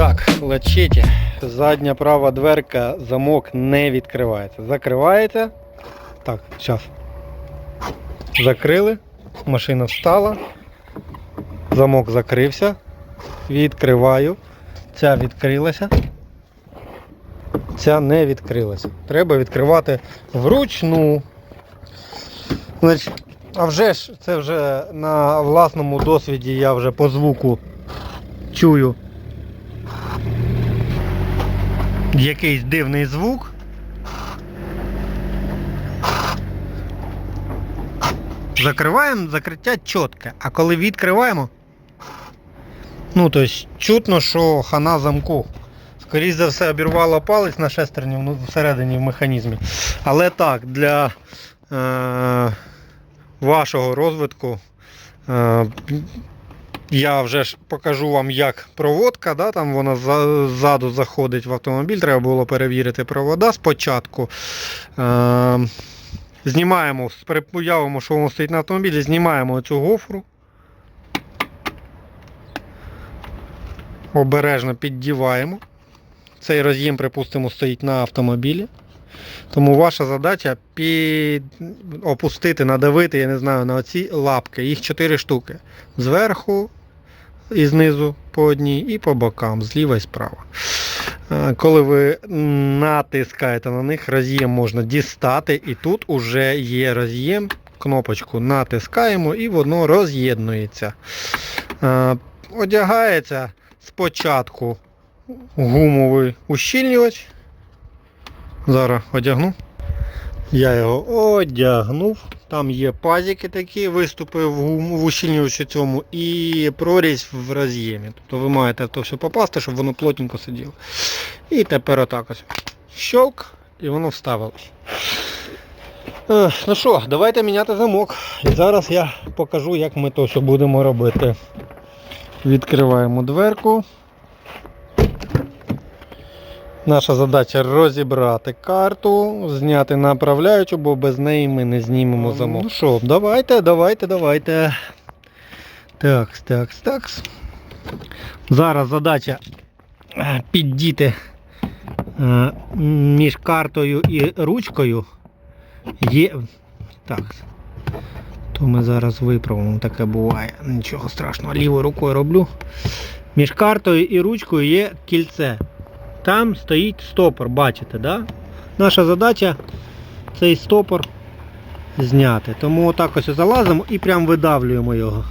Так, лечите. Задня права дверка, замок не відкривається. Закривається. Так, зараз. Закрили. Машина встала. Замок закрився. Відкриваю. Ця відкрилася. Ця не відкрилася. Треба відкривати вручну. Значить, а вже ж, це вже на власному досвіді я вже по звуку чую якийсь дивний звук. Закриваємо закриття чітке, а коли відкриваємо, ну тобто чутно, що хана замку. Скоріше за все обірвало палець на шестерні ну, всередині в механізмі. Але так, для е, вашого розвитку е, я вже ж покажу вам, як проводка, да, там вона ззаду заходить в автомобіль, треба було перевірити провода спочатку. Е, знімаємо, уявимо, що воно стоїть на автомобілі, знімаємо цю гофру. Обережно піддіваємо. Цей роз'єм, припустимо, стоїть на автомобілі. Тому ваша задача під... опустити, надавити, я не знаю, на оці лапки. Їх 4 штуки. Зверху і знизу по одній, і по бокам, зліва і справа. Е, Коли ви натискаєте на них, роз'єм можна дістати, і тут уже є роз'єм, кнопочку натискаємо і воно роз'єднується. Е, Одягається спочатку гумовий ущільнювач. Зараз одягну. Я його одягнув. Там є пазики такі, виступи в, гум- в ущільнювачі цьому і прорізь в роз'ємі. Тобто ви маєте то все попасти, щоб воно плотненько сиділо. І тепер отак ось. Щелк, і воно вставилось. Е, Ну що, давайте міняти замок. І зараз я покажу, як ми то все будемо робити. Відкриваємо дверку. Наша задача розібрати карту, зняти направляючу, бо без неї ми не знімемо замок. Ну що, давайте, давайте, давайте. Такс, такс, такс. Зараз задача е, піддіти е, між картою і ручкою. Є. Так. То ми зараз виправимо, таке буває. Нічого страшного. Лівою рукою роблю. Між картою і ручкою є кільце. Там стоїть стопор, бачите, да? Наша задача цей стопор зняти. Тому отак ось залазимо і прям видавлюємо його.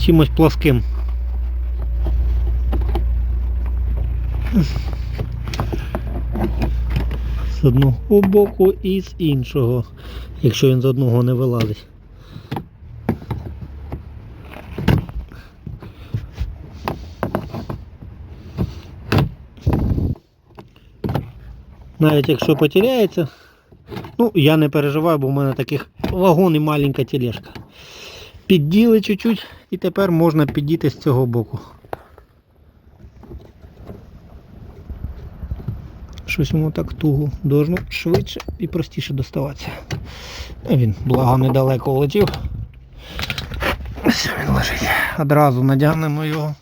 Чимось плоским. З одного боку і з іншого, якщо він з одного не вилазить. Навіть якщо потеряється, ну я не переживаю, бо в мене таких вагон і маленька тележка. Підділи чуть-чуть і тепер можна піддіти з цього боку. Щось йому так туго должно швидше і простіше доставатися. Він благо недалеко влетів. Ось він лежить. Одразу надягнемо його.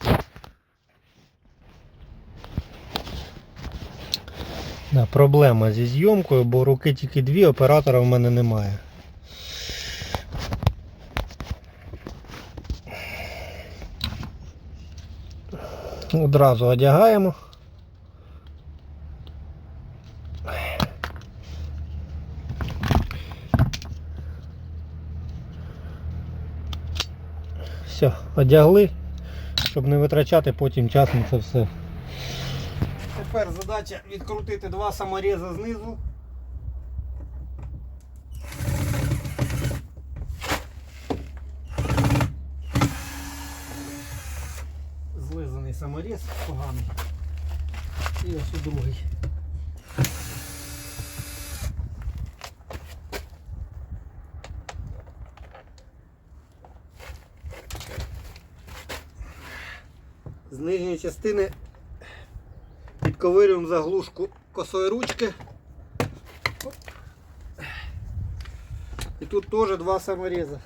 Да, проблема зі зйомкою, бо руки тільки дві, оператора в мене немає. Одразу одягаємо. Все, одягли, щоб не витрачати потім час на це все. Тепер задача відкрутити два саморези знизу. Злизаний саморез поганий. І ось і другий. З нижньої частини Підковирюємо заглушку косої ручки. І тут теж два самореза.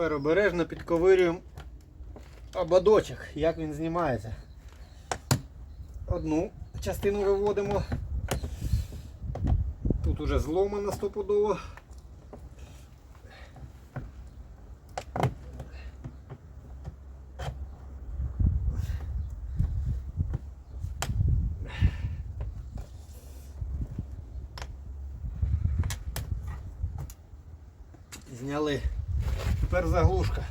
Тепер обережно підковирюємо ободочок, як він знімається. Одну частину виводимо. Тут уже зломано стопудово. Зняли. Тепер заглушка.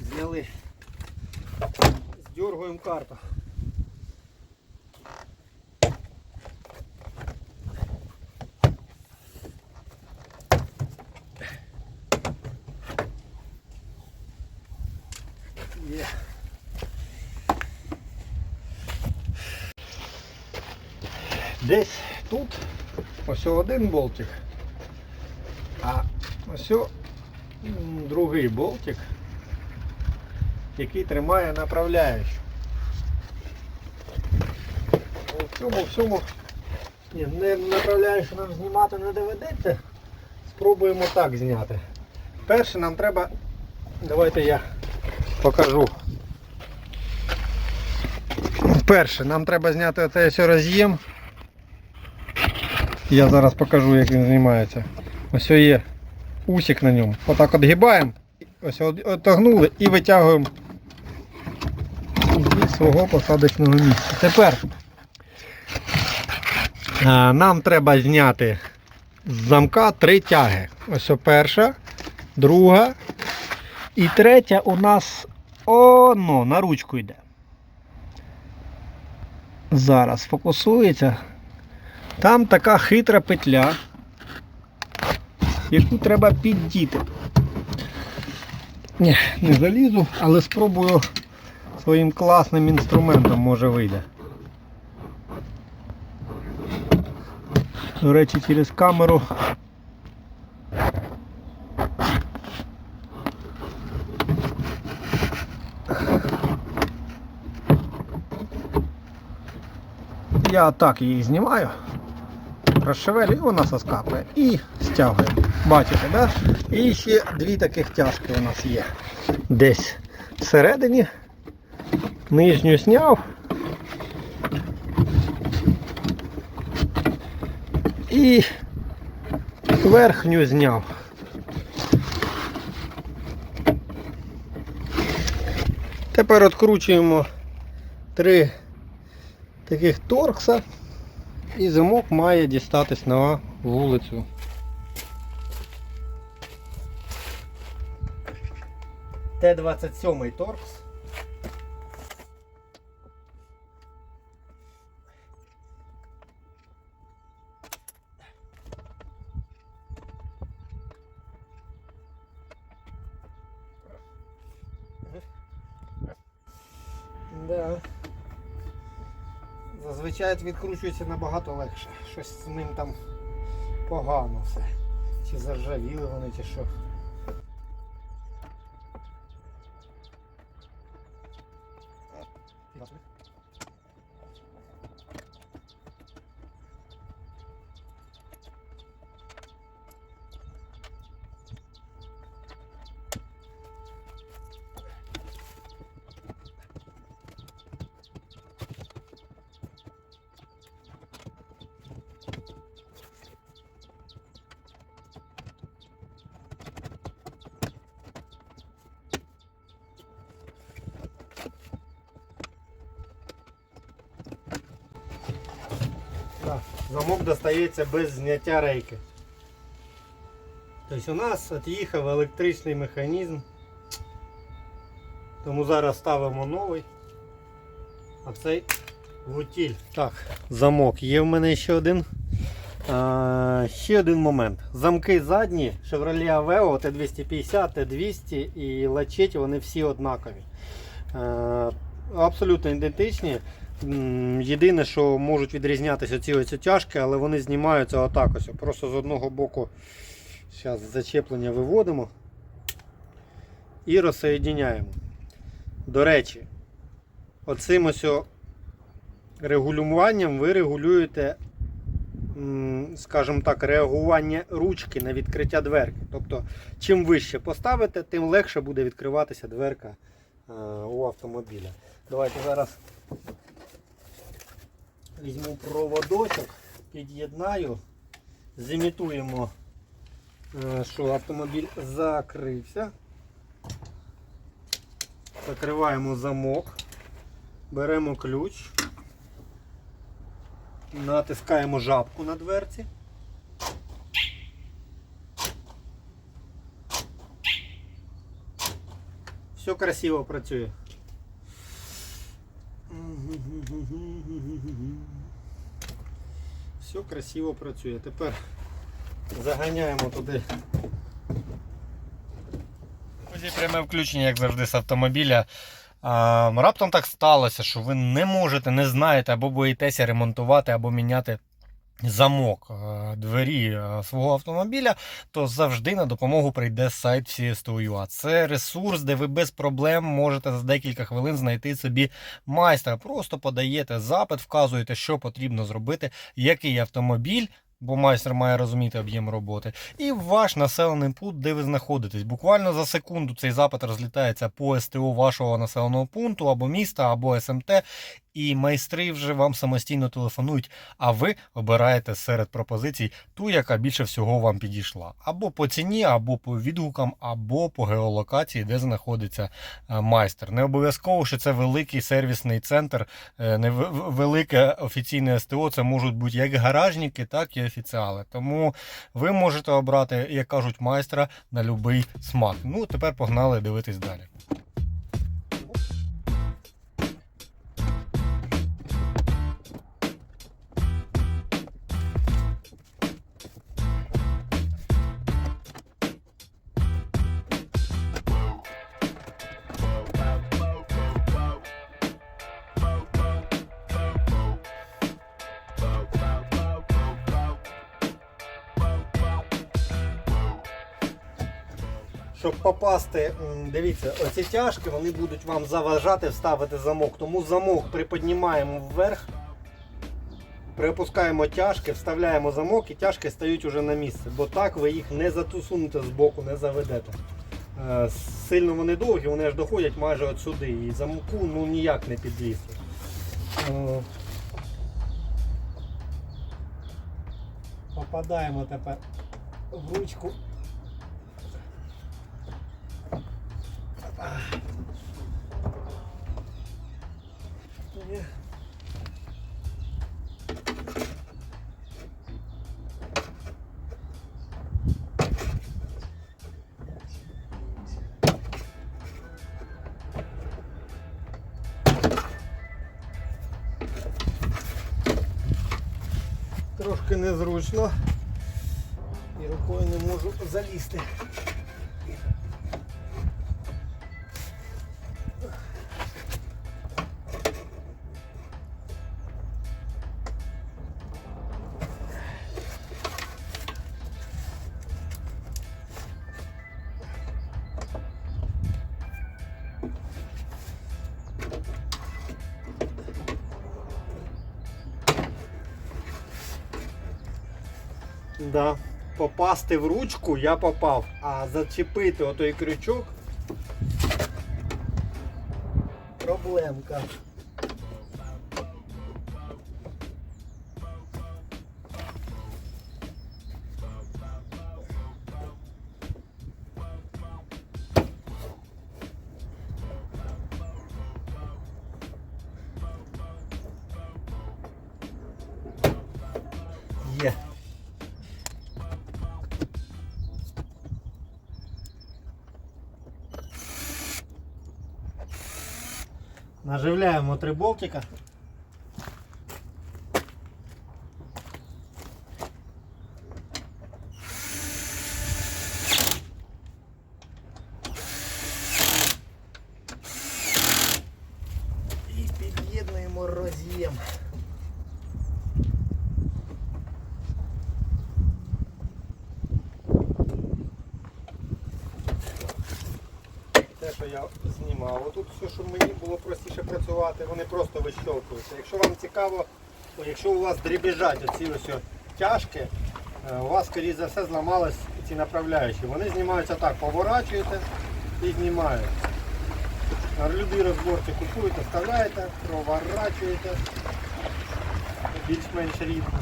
Зняли. Здергуємо карту. Є. Десь тут ось один болтик, а ось другий болтик, який тримає направляючу. У цьому всьому ні, не направляючу нам знімати не доведеться. Спробуємо так зняти. Перше нам треба, давайте я покажу. Перше, нам треба зняти оцей роз'єм. Я зараз покажу, як він знімається. Ось є усик на ньому. Отак отгибаємо, ось отогнули і витягуємо зі свого посадочного місця. Тепер нам треба зняти з замка три тяги. Ось перша, друга і третя у нас оно на ручку йде. Зараз фокусується. Там така хитра петля, яку треба піддіти. Ні, не залізу, але спробую своїм класним інструментом, може вийде. До речі, через камеру. Я так її знімаю розшевелю вона соскакує. І стягуємо. Бачите, да? І ще дві таких тяжки у нас є. Десь всередині. Нижню зняв. І верхню зняв. Тепер відкручуємо три таких торкса. І замок має дістатись на вулицю. Т-27 торкс. Зазвичай відкручується набагато легше. Щось з ним там погано все. Чи заржавіли вони, чи що. Замок достається без зняття рейки. Тобто у нас від'їхав електричний механізм. Тому зараз ставимо новий. А цей вутіль. Так, замок. Є в мене ще один. А, ще один момент. Замки задні Chevrolet Aveo T250, T200 і Lachete, вони всі однакові. Е, абсолютно ідентичні. Єдине, що можуть відрізнятися ці ось тяжки, але вони знімаються отак ось. Просто з одного боку зараз зачеплення виводимо і розсоєдиняємо. До речі, оцим ось регулюванням ви регулюєте, скажімо так, реагування ручки на відкриття дверки. Тобто, чим вище поставите, тим легше буде відкриватися дверка е, у автомобіля. Давайте зараз візьму проводочок, під'єднаю, зімітуємо, е, що автомобіль закрився. Закриваємо замок, беремо ключ, натискаємо жабку на дверці. Все красиво працює. Все красиво працює. Тепер заганяємо туди. Друзі, пряме включення, як завжди, з автомобіля. Раптом так сталося, що ви не можете, не знаєте або боїтеся ремонтувати або міняти замок е, двері е, свого автомобіля, то завжди на допомогу прийде сайт CSTO.ua. Це ресурс, де ви без проблем можете за декілька хвилин знайти собі майстра. Просто подаєте запит, вказуєте, що потрібно зробити, який автомобіль. Бо майстер має розуміти об'єм роботи. І ваш населений пункт, де ви знаходитесь. Буквально за секунду цей запит розлітається по СТО вашого населеного пункту або міста, або СМТ, і майстри вже вам самостійно телефонують, а ви обираєте серед пропозицій ту, яка більше всього вам підійшла. Або по ціні, або по відгукам, або по геолокації, де знаходиться е, майстер. Не обов'язково, що це великий сервісний центр, е, не велике офіційне СТО. Це можуть бути як гаражники, так і офіціали. Тому ви можете обрати, як кажуть, майстра на будь-який смак. Ну, тепер погнали дивитись далі. Попасти, дивіться, оці тяжки вони будуть вам заважати вставити замок. Тому замок приподнімаємо вверх, припускаємо тяжки, вставляємо замок і тяжки стають уже на місце. Бо так ви їх не затусунете з боку, не заведете. Е, Сильно вони довгі, вони аж доходять майже от сюди. І замку ну, ніяк не підлізти. Е, Попадаємо тепер в ручку. Трошки незручно і рукою не можу залізти. Да. Попасти в ручку я попав, а зачепити отой крючок проблемка. Наживляємо три болтика. І під'єднуємо роз'єм. Те, що я знімав. Отут все, щоб мені було простіше працювати, вони просто вищовкуються. Якщо вам цікаво, якщо у вас дрібіжать оці ось тяжки, е, у вас, скоріше за все, зламались ці направляючі. Вони знімаються так, поворачуєте і знімаєте. На любій розборці купуєте, вставляєте, проворачуєте більш-менш рівно.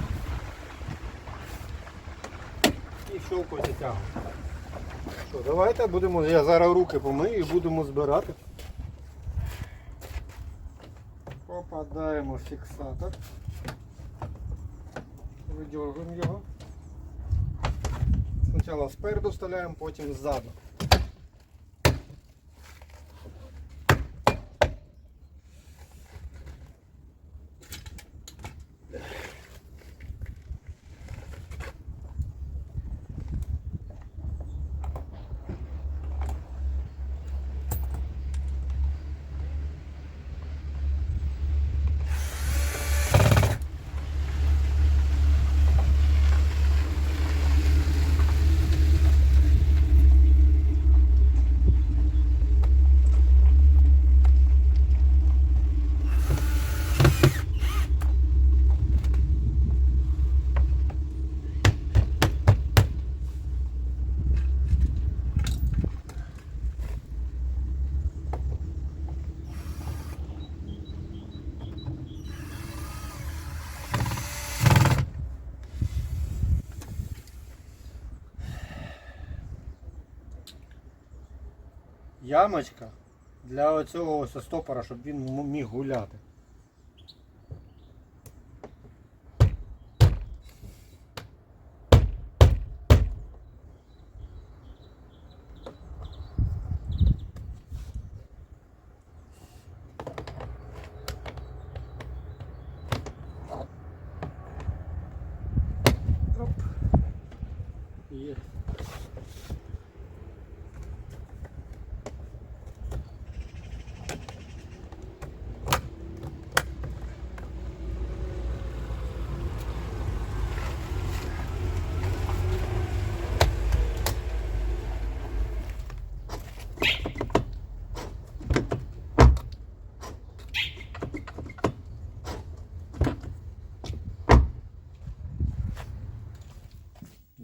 І щелкуєте тягу. Що, давайте будемо, я зараз руки помию і будемо збирати. Попадаємо в фіксатор. Видергуємо його. Спочатку спереду вставляємо, потім ззаду. Ямочка для оцього стопора, щоб він міг гуляти.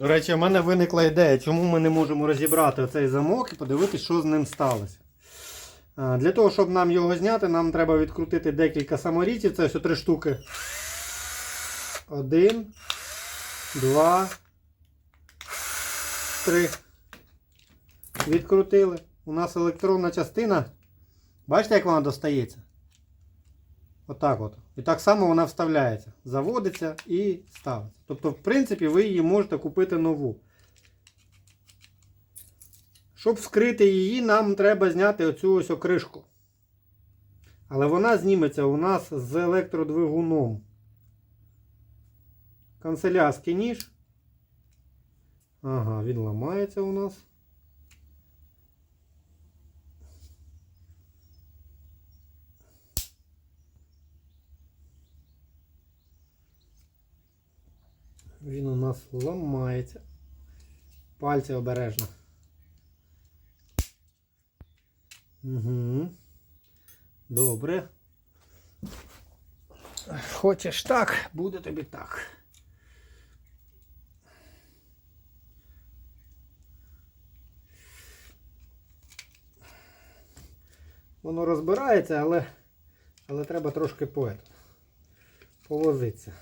До речі, в мене виникла ідея, чому ми не можемо розібрати цей замок і подивитися, що з ним сталося. Для того, щоб нам його зняти, нам треба відкрутити декілька саморізів. Це ось три штуки. Один, два, три. Відкрутили. У нас електронна частина. Бачите, як вона достається? Отак от. І так само вона вставляється. Заводиться і ставиться. Тобто, в принципі, ви її можете купити нову. Щоб вскрити її, нам треба зняти оцю ось окришку. Але вона зніметься у нас з електродвигуном. Канцелярський ніж. Ага, він ламається у нас. Він у нас ламається. Пальці обережно. Угу. Добре. Хочеш так, буде тобі так. Воно розбирається, але, але треба трошки поет. Повозитися.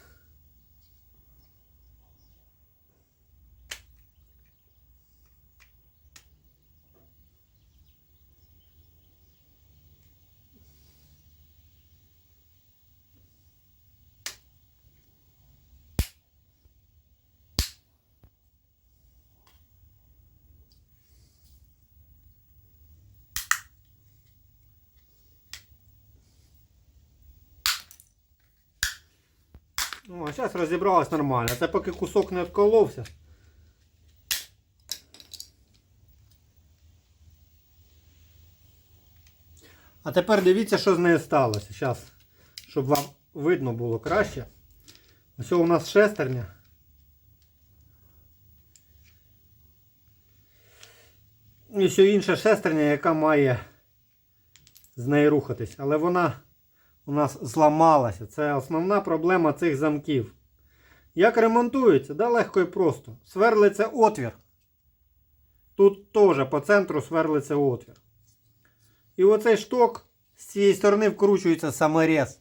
Ну, а зараз розібралась нормально. Це поки кусок не відколовся. А тепер дивіться, що з нею сталося. Зараз, щоб вам видно було краще. Ось у нас шестерня. І ще інша шестерня, яка має з нею рухатись. Але вона у нас зламалася. Це основна проблема цих замків. Як ремонтується? Да, легко і просто. Сверлиться отвір. Тут теж по центру сверлиться отвір. І оцей шток з цієї сторони вкручується саморез.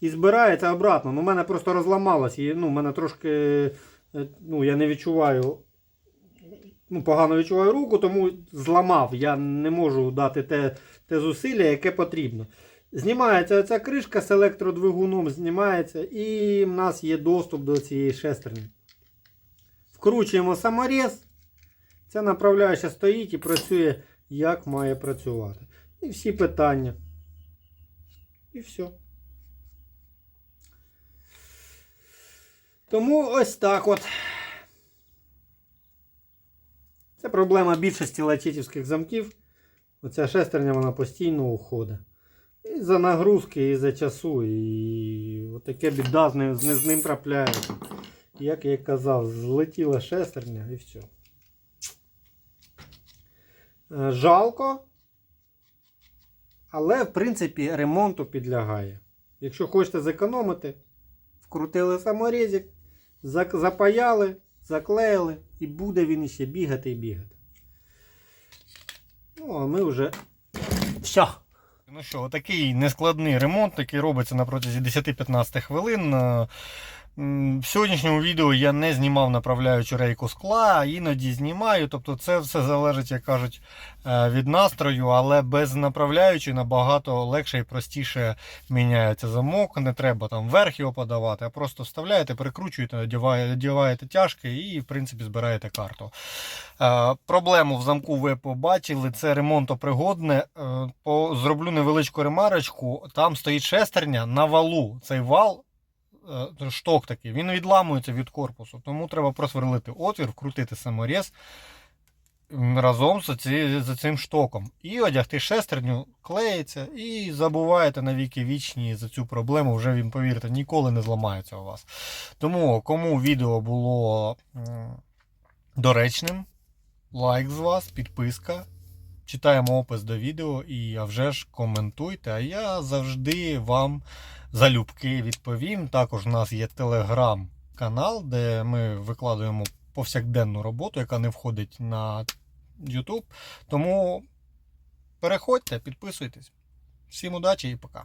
І збирається обратно. Ну, у мене просто розламалось. І, ну, мене трошки. е, Ну, я не відчуваю. Ну, погано відчуваю руку, тому зламав. Я не можу дати те, те зусилля, яке потрібно. Знімається ця кришка з електродвигуном, знімається, і в нас є доступ до цієї шестерні. Вкручуємо саморез. Ця направляюча стоїть і працює, як має працювати. І всі питання. І все. Тому ось так от. Це проблема більшості латітівських замків. Оця шестерня вона постійно уходить. І за нагрузки, і за часу. І отаке біда з ним, з ним трапляється. Як я казав, злетіла шестерня і все. Жалко. Але, в принципі, ремонту підлягає. Якщо хочете зекономити, вкрутили саморізик, запаяли, заклеїли, і буде він іще бігати і бігати. Ну, а ми вже. Все. Ну що, отакий нескладний ремонт, який робиться на протязі 10-15 хвилин. В сьогоднішньому відео я не знімав направляючу рейку скла, іноді знімаю. Тобто це все залежить, як кажуть, е, від настрою, але без направляючої набагато легше і простіше міняється замок. Не треба там вверх його подавати, а просто вставляєте, прикручуєте, одіваєте тяжки і, в принципі, збираєте карту. Е, Проблему в замку ви побачили, це ремонтопригодне. Е, Зроблю невеличку ремарочку. Там стоїть шестерня на валу. Цей вал, шток такий, він відламується від корпусу. Тому треба просверлити отвір, вкрутити саморіз разом з, ці, з цим штоком. І одягти шестерню, клеїться, і забуваєте на віки вічні за цю проблему. Вже він, повірте, ніколи не зламається у вас. Тому кому відео було доречним, лайк з вас, підписка. Читаємо опис до відео і а вже ж коментуйте. А я завжди вам залюбки відповім. Також у нас є телеграм-канал, де ми викладуємо повсякденну роботу, яка не входить на YouTube. Тому переходьте, підписуйтесь. Всім удачі і пока.